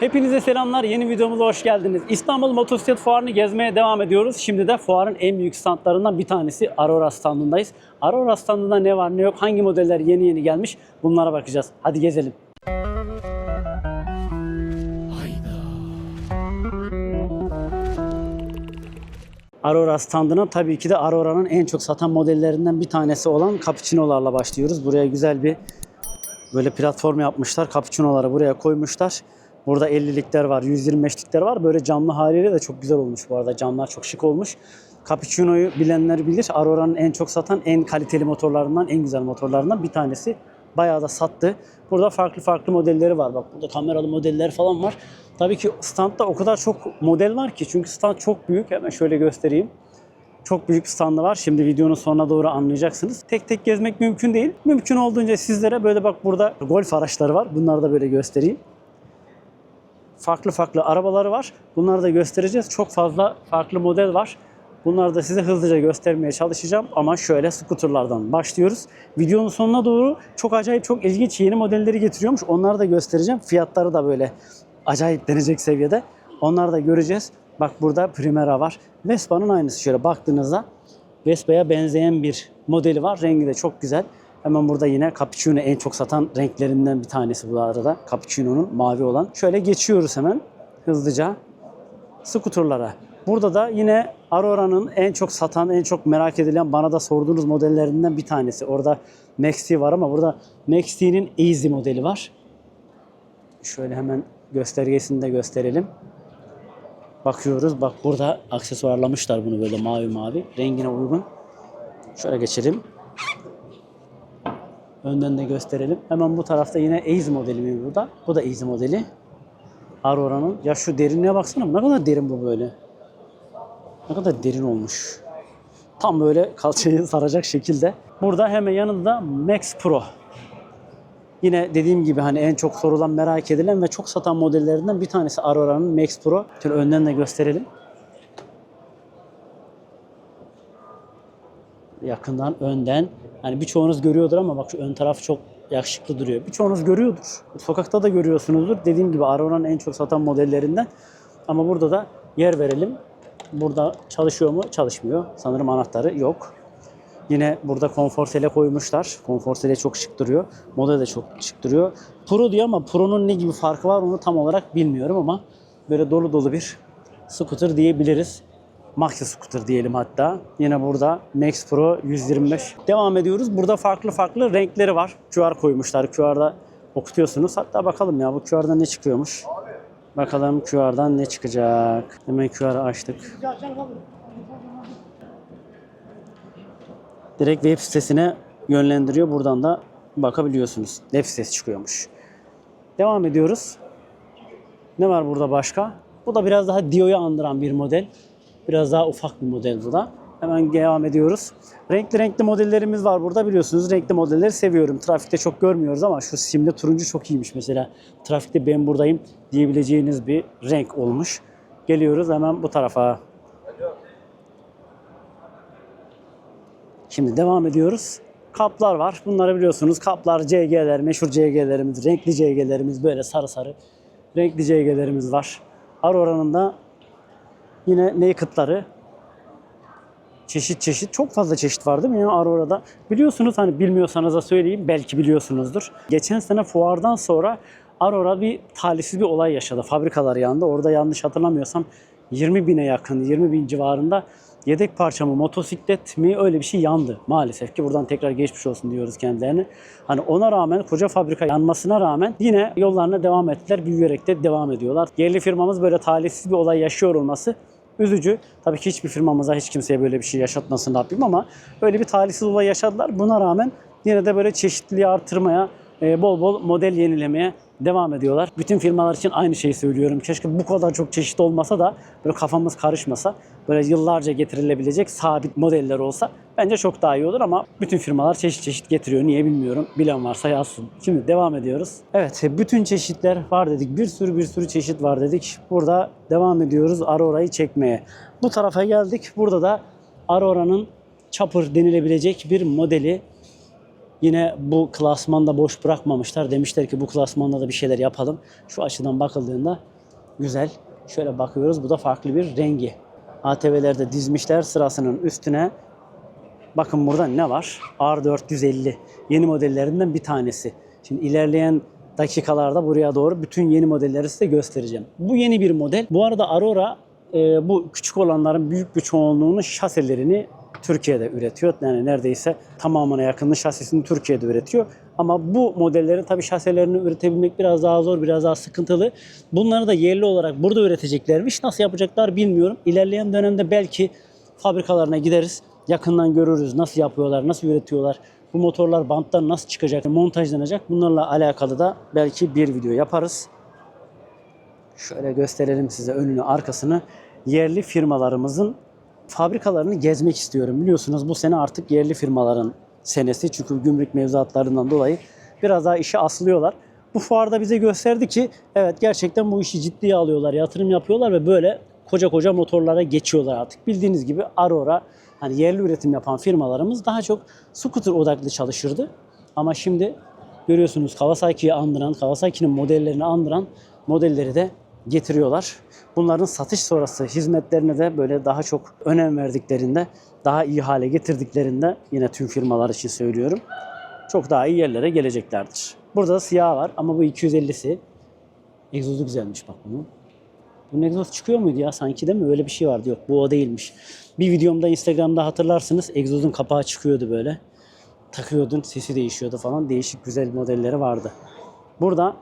Hepinize selamlar. Yeni videomuza hoş geldiniz. İstanbul Motosiklet Fuarı'nı gezmeye devam ediyoruz. Şimdi de fuarın en büyük standlarından bir tanesi Aurora standındayız. Aurora standında ne var ne yok, hangi modeller yeni yeni gelmiş bunlara bakacağız. Hadi gezelim. Aurora standına tabii ki de Aurora'nın en çok satan modellerinden bir tanesi olan Cappuccino'larla başlıyoruz. Buraya güzel bir böyle platform yapmışlar. Cappuccino'ları buraya koymuşlar. Burada 50'likler var, 125'likler var. Böyle camlı haliyle de çok güzel olmuş bu arada. Camlar çok şık olmuş. Cappuccino'yu bilenler bilir. Aurora'nın en çok satan, en kaliteli motorlarından, en güzel motorlarından bir tanesi. Bayağı da sattı. Burada farklı farklı modelleri var. Bak burada kameralı modeller falan var. Tabii ki standta o kadar çok model var ki. Çünkü stand çok büyük. Hemen şöyle göstereyim. Çok büyük bir standı var. Şimdi videonun sonuna doğru anlayacaksınız. Tek tek gezmek mümkün değil. Mümkün olduğunca sizlere böyle bak burada golf araçları var. Bunları da böyle göstereyim. Farklı farklı arabaları var. Bunları da göstereceğiz. Çok fazla farklı model var. Bunları da size hızlıca göstermeye çalışacağım ama şöyle scooterlardan başlıyoruz. Videonun sonuna doğru çok acayip çok ilginç yeni modelleri getiriyormuş. Onları da göstereceğim. Fiyatları da böyle acayip denecek seviyede. Onları da göreceğiz. Bak burada Primera var. Vespa'nın aynısı şöyle baktığınızda Vespa'ya benzeyen bir modeli var. Rengi de çok güzel. Hemen burada yine Cappuccino en çok satan renklerinden bir tanesi bu arada. Cappuccino'nun mavi olan. Şöyle geçiyoruz hemen hızlıca skuterlara. Burada da yine Aurora'nın en çok satan, en çok merak edilen, bana da sorduğunuz modellerinden bir tanesi. Orada Maxi var ama burada Maxi'nin Easy modeli var. Şöyle hemen göstergesini de gösterelim. Bakıyoruz. Bak burada aksesuarlamışlar bunu böyle mavi mavi. Rengine uygun. Şöyle geçelim. Önden de gösterelim. Hemen bu tarafta yine Easy modeli mi burada? Bu da Easy modeli. Aurora'nın. Ya şu derinliğe baksana. Ne kadar derin bu böyle. Ne kadar derin olmuş. Tam böyle kalçayı saracak şekilde. Burada hemen yanında Max Pro. Yine dediğim gibi hani en çok sorulan, merak edilen ve çok satan modellerinden bir tanesi Aurora'nın Max Pro. Şöyle önden de gösterelim. Yakından, önden. Hani birçoğunuz görüyordur ama bak şu ön taraf çok yakışıklı duruyor. Birçoğunuz görüyordur. Sokakta da görüyorsunuzdur. Dediğim gibi Aurora'nın en çok satan modellerinden. Ama burada da yer verelim. Burada çalışıyor mu? Çalışmıyor. Sanırım anahtarı yok. Yine burada konfor sele koymuşlar. Konfor sele çok şık duruyor. Model de çok şık duruyor. Pro diyor ama Pro'nun ne gibi farkı var onu tam olarak bilmiyorum ama böyle dolu dolu bir scooter diyebiliriz. Maxi scooter diyelim hatta. Yine burada Max Pro 125. Devam ediyoruz. Burada farklı farklı renkleri var. QR koymuşlar. QR'da okutuyorsunuz. Hatta bakalım ya bu QR'da ne çıkıyormuş. Bakalım QR'dan ne çıkacak. Hemen QR'ı açtık. Direkt web sitesine yönlendiriyor. Buradan da bakabiliyorsunuz. Web sitesi çıkıyormuş. Devam ediyoruz. Ne var burada başka? Bu da biraz daha Dio'yu andıran bir model. Biraz daha ufak bir model bu da. Hemen devam ediyoruz. Renkli renkli modellerimiz var burada biliyorsunuz. Renkli modelleri seviyorum. Trafikte çok görmüyoruz ama şu simli turuncu çok iyiymiş mesela. Trafikte ben buradayım diyebileceğiniz bir renk olmuş. Geliyoruz hemen bu tarafa. Şimdi devam ediyoruz. Kaplar var. Bunları biliyorsunuz. Kaplar, CG'ler, meşhur CG'lerimiz, renkli CG'lerimiz böyle sarı sarı renkli CG'lerimiz var. Aurora'nın da yine naked'ları çeşit çeşit çok fazla çeşit var değil mi ya Aurora'da? Biliyorsunuz hani bilmiyorsanız da söyleyeyim belki biliyorsunuzdur. Geçen sene fuardan sonra Aurora bir talihsiz bir olay yaşadı. Fabrikalar yandı. Orada yanlış hatırlamıyorsam 20 bine yakın, 20 bin civarında yedek parça mı, motosiklet mi öyle bir şey yandı maalesef ki. Buradan tekrar geçmiş olsun diyoruz kendilerine. Hani ona rağmen koca fabrika yanmasına rağmen yine yollarına devam ettiler. Büyüyerek de devam ediyorlar. Yerli firmamız böyle talihsiz bir olay yaşıyor olması üzücü. Tabii ki hiçbir firmamıza hiç kimseye böyle bir şey yaşatmasın Rabbim ama böyle bir talihsiz olay yaşadılar. Buna rağmen yine de böyle çeşitliliği artırmaya, e, bol bol model yenilemeye devam ediyorlar. Bütün firmalar için aynı şeyi söylüyorum. Keşke bu kadar çok çeşit olmasa da böyle kafamız karışmasa. Böyle yıllarca getirilebilecek sabit modeller olsa bence çok daha iyi olur ama bütün firmalar çeşit çeşit getiriyor. Niye bilmiyorum. Bilen varsa yazsın. Şimdi devam ediyoruz. Evet bütün çeşitler var dedik. Bir sürü bir sürü çeşit var dedik. Burada devam ediyoruz Aurora'yı çekmeye. Bu tarafa geldik. Burada da Aurora'nın chopper denilebilecek bir modeli Yine bu klasmanda boş bırakmamışlar. Demişler ki bu klasmanda da bir şeyler yapalım. Şu açıdan bakıldığında güzel. Şöyle bakıyoruz. Bu da farklı bir rengi. ATV'lerde dizmişler sırasının üstüne. Bakın burada ne var? R450. Yeni modellerinden bir tanesi. Şimdi ilerleyen dakikalarda buraya doğru bütün yeni modelleri size göstereceğim. Bu yeni bir model. Bu arada Aurora e, bu küçük olanların büyük bir çoğunluğunun şaselerini Türkiye'de üretiyor. Yani neredeyse tamamına yakınını şasisini Türkiye'de üretiyor. Ama bu modellerin tabii şaselerini üretebilmek biraz daha zor, biraz daha sıkıntılı. Bunları da yerli olarak burada üreteceklermiş. Nasıl yapacaklar bilmiyorum. İlerleyen dönemde belki fabrikalarına gideriz. Yakından görürüz nasıl yapıyorlar, nasıl üretiyorlar. Bu motorlar banttan nasıl çıkacak, montajlanacak. Bunlarla alakalı da belki bir video yaparız. Şöyle gösterelim size önünü arkasını. Yerli firmalarımızın fabrikalarını gezmek istiyorum. Biliyorsunuz bu sene artık yerli firmaların senesi. Çünkü gümrük mevzuatlarından dolayı biraz daha işe aslıyorlar. Bu fuarda bize gösterdi ki evet gerçekten bu işi ciddiye alıyorlar, yatırım yapıyorlar ve böyle koca koca motorlara geçiyorlar artık. Bildiğiniz gibi Aurora hani yerli üretim yapan firmalarımız daha çok scooter odaklı çalışırdı. Ama şimdi görüyorsunuz Kawasaki'yi andıran, Kawasaki'nin modellerini andıran modelleri de getiriyorlar. Bunların satış sonrası hizmetlerine de böyle daha çok önem verdiklerinde, daha iyi hale getirdiklerinde yine tüm firmalar için söylüyorum. Çok daha iyi yerlere geleceklerdir. Burada da siyah var ama bu 250'si. Egzozu güzelmiş bak bunun. Bunun egzoz çıkıyor muydu ya sanki değil mi? Öyle bir şey vardı. Yok bu o değilmiş. Bir videomda Instagram'da hatırlarsınız egzozun kapağı çıkıyordu böyle. Takıyordun sesi değişiyordu falan. Değişik güzel modelleri vardı. Burada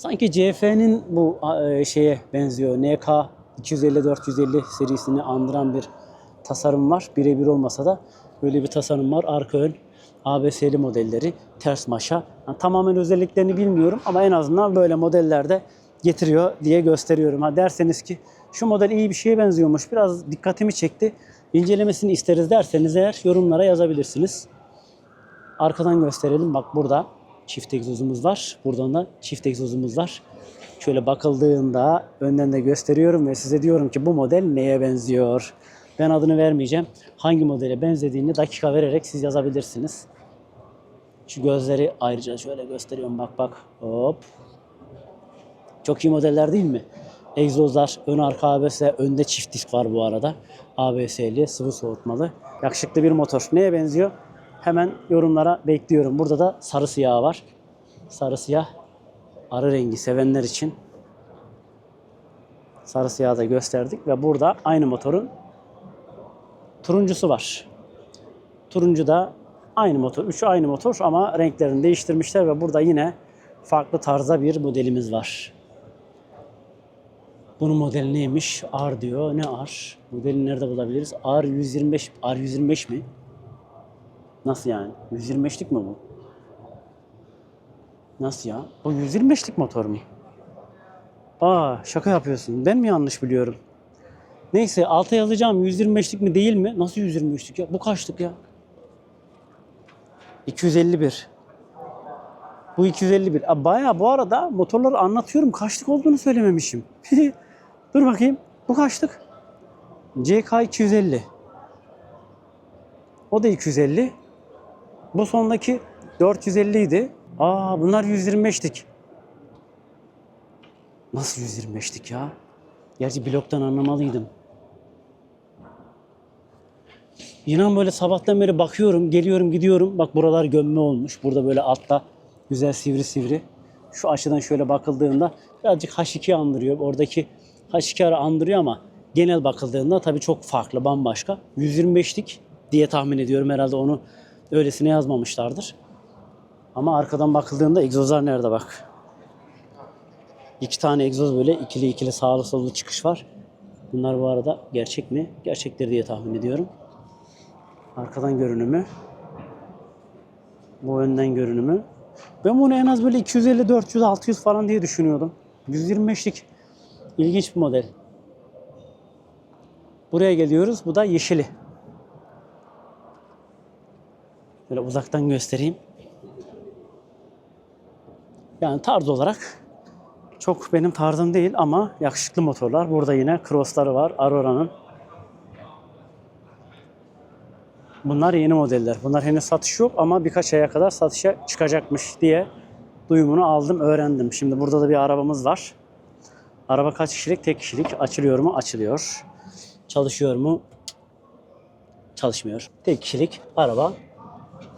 sanki CF'nin bu e, şeye benziyor. NK 250-450 serisini andıran bir tasarım var. Birebir olmasa da böyle bir tasarım var. Arka ön ABS'li modelleri, ters maşa. Yani tamamen özelliklerini bilmiyorum ama en azından böyle modellerde getiriyor diye gösteriyorum. Ha derseniz ki şu model iyi bir şeye benziyormuş. Biraz dikkatimi çekti. İncelemesini isteriz derseniz eğer yorumlara yazabilirsiniz. Arkadan gösterelim. Bak burada çift egzozumuz var. Buradan da çift egzozumuz var. Şöyle bakıldığında önden de gösteriyorum ve size diyorum ki bu model neye benziyor? Ben adını vermeyeceğim. Hangi modele benzediğini dakika vererek siz yazabilirsiniz. Şu gözleri ayrıca şöyle gösteriyorum bak bak. Hop. Çok iyi modeller değil mi? Egzozlar, ön arka ABS, önde çift disk var bu arada. ABS'li, sıvı soğutmalı. Yakışıklı bir motor. Neye benziyor? Hemen yorumlara bekliyorum. Burada da sarı siyah var. Sarı siyah arı rengi sevenler için sarı siyahı da gösterdik ve burada aynı motorun turuncusu var. Turuncu da aynı motor. Üçü aynı motor ama renklerini değiştirmişler ve burada yine farklı tarzda bir modelimiz var. Bunun modeli neymiş? R diyor. Ne R? Modeli nerede bulabiliriz? R125. R125 mi? Nasıl yani? 125'lik mi bu? Nasıl ya? Bu 125'lik motor mu? Aa şaka yapıyorsun. Ben mi yanlış biliyorum? Neyse alta yazacağım 125'lik mi değil mi? Nasıl 125'lik ya? Bu kaçlık ya? 251. Bu 251. Aa, Bayağı bu arada motorları anlatıyorum. Kaçlık olduğunu söylememişim. Dur bakayım. Bu kaçlık? CK 250. O da 250. Bu sondaki 450 idi. Aa bunlar 125'lik. Nasıl 125'lik ya? Gerçi bloktan anlamalıydım. İnan böyle sabahtan beri bakıyorum, geliyorum, gidiyorum. Bak buralar gömme olmuş. Burada böyle altta güzel sivri sivri. Şu açıdan şöyle bakıldığında birazcık H2 andırıyor. Oradaki H2 andırıyor ama genel bakıldığında tabii çok farklı, bambaşka. 125'lik diye tahmin ediyorum. Herhalde onu öylesine yazmamışlardır. Ama arkadan bakıldığında egzozlar nerede bak. İki tane egzoz böyle ikili ikili sağlı sollu çıkış var. Bunlar bu arada gerçek mi? Gerçektir diye tahmin ediyorum. Arkadan görünümü. Bu önden görünümü. Ben bunu en az böyle 250, 400, 600 falan diye düşünüyordum. 125'lik ilginç bir model. Buraya geliyoruz. Bu da yeşili. Böyle uzaktan göstereyim. Yani tarz olarak çok benim tarzım değil ama yakışıklı motorlar. Burada yine Cross'ları var Aurora'nın. Bunlar yeni modeller. Bunlar henüz satış yok ama birkaç aya kadar satışa çıkacakmış diye duyumunu aldım, öğrendim. Şimdi burada da bir arabamız var. Araba kaç kişilik? Tek kişilik. Açılıyor mu? Açılıyor. Çalışıyor mu? Çalışmıyor. Tek kişilik araba.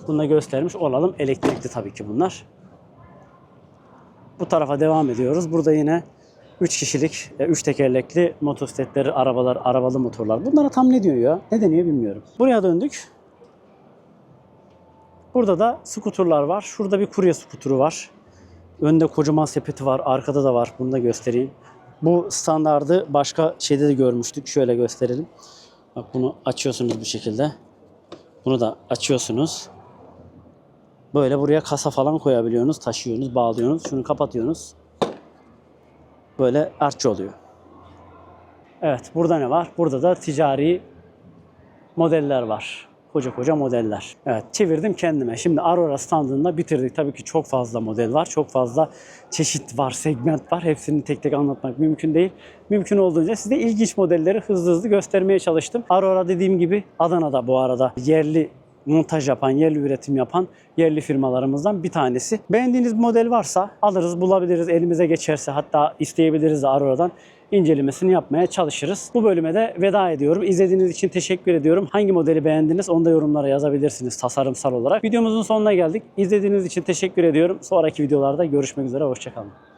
Bunu da göstermiş olalım. Elektrikli tabii ki bunlar. Bu tarafa devam ediyoruz. Burada yine 3 kişilik, 3 tekerlekli motosikletleri, arabalar, arabalı motorlar. Bunlara tam ne diyor ya? Ne deniyor bilmiyorum. Buraya döndük. Burada da skuturlar var. Şurada bir kurye skuturu var. Önde kocaman sepeti var. Arkada da var. Bunu da göstereyim. Bu standardı başka şeyde de görmüştük. Şöyle gösterelim. Bak bunu açıyorsunuz bu şekilde. Bunu da açıyorsunuz. Böyle buraya kasa falan koyabiliyorsunuz. Taşıyorsunuz, bağlıyorsunuz. Şunu kapatıyorsunuz. Böyle artçı oluyor. Evet burada ne var? Burada da ticari modeller var. Koca koca modeller. Evet çevirdim kendime. Şimdi Aurora standında bitirdik. Tabii ki çok fazla model var. Çok fazla çeşit var, segment var. Hepsini tek tek anlatmak mümkün değil. Mümkün olduğunca size ilginç modelleri hızlı hızlı göstermeye çalıştım. Aurora dediğim gibi Adana'da bu arada yerli montaj yapan, yerli üretim yapan yerli firmalarımızdan bir tanesi. Beğendiğiniz bir model varsa alırız, bulabiliriz, elimize geçerse hatta isteyebiliriz de Aurora'dan incelemesini yapmaya çalışırız. Bu bölüme de veda ediyorum. İzlediğiniz için teşekkür ediyorum. Hangi modeli beğendiniz onu da yorumlara yazabilirsiniz tasarımsal olarak. Videomuzun sonuna geldik. İzlediğiniz için teşekkür ediyorum. Sonraki videolarda görüşmek üzere. Hoşçakalın.